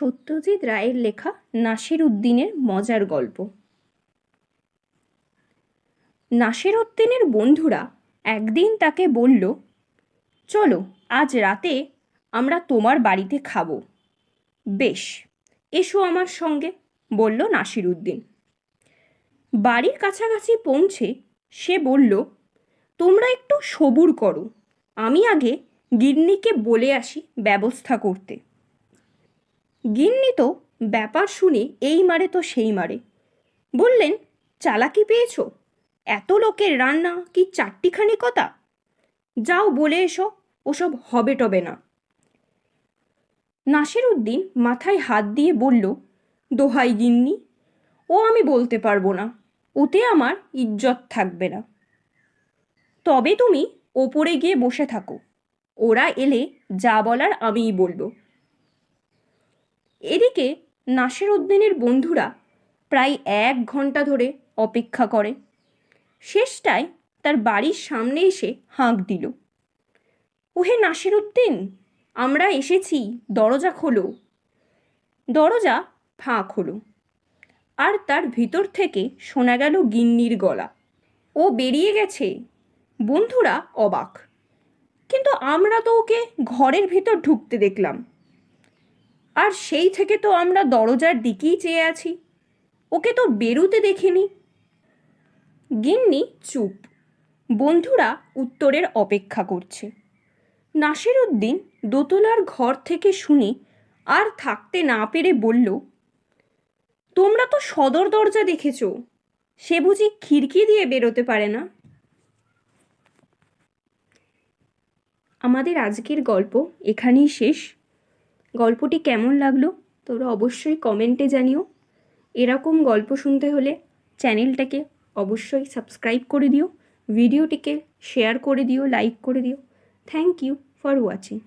সত্যজিৎ রায়ের লেখা নাসির উদ্দিনের মজার গল্প। নাসির উদ্দিনের বন্ধুরা একদিন তাকে বলল, চলো, আজ রাতে আমরা তোমার বাড়িতে খাব। বেশ, এসো আমার সঙ্গে, বলল নাসির উদ্দিন বাড়ির কাছাকাছি পৌঁছে সে বলল, তোমরা একটু সবুর করো, আমি আগে গিন্নিকে বলে আসি ব্যবস্থা করতে। গিন্নি তো ব্যাপার শুনে এই মারে তো সেই মারে। বললেন, চালাকি পেয়েছ? এত লোকের রান্না কি চারটিখানি কথা? যাও বলে এসো, ওসব হবে টবে না। নাসির উদ্দিন মাথায় হাত দিয়ে বলল, দোহাই গিন্নি, ও আমি বলতে পারব না, ওতে আমার ইজ্জত থাকবে না। তবে তুমি ওপরে গিয়ে বসে থাকো, ওরা এলে যা বলার আমিই বলব। এদিকে নাসির উদ্দিনের বন্ধুরা প্রায় এক ঘণ্টা ধরে অপেক্ষা করে। শেষটায় তার বাড়ির সামনে এসে হাঁক দিল। ওহে নাসির উদ্দিন আমরা এসেছি, দরজা খোলো। দরজা ফাঁক হলো আর তার ভিতর থেকে শোনা গেল গিন্নির গলা। ও বেরিয়ে গেছে। বন্ধুরা অবাক। কিন্তু আমরা তো ওকে ঘরের ভিতর ঢুকতে দেখলাম। আর সেই থেকে তো আমরা দরজার দিকেই চেয়ে আছি। ওকে তো বেরুতে দেখিনি। গিন্নি, চুপ। বন্ধুরা উত্তরের অপেক্ষা করছে। নাসির উদ্দিন দোতলার ঘর থেকে শুনে আর থাকতে না পেরে বলল, তোমরা তো সদর দরজা দেখেছ। সে বুঝি খিড়কি দিয়ে বেরোতে পারে না? আমাদের আজকের গল্প এখানেই শেষ। গল্পটি কেমন লাগল তোমরা অবশ্যই কমেন্টে জানিও। এরকম গল্প শুনতে হলে চ্যানেলটাকে অবশ্যই সাবস্ক্রাইব করে দিও, ভিডিওটিকে শেয়ার করে দিও, লাইক করে দিও। Thank you for watching.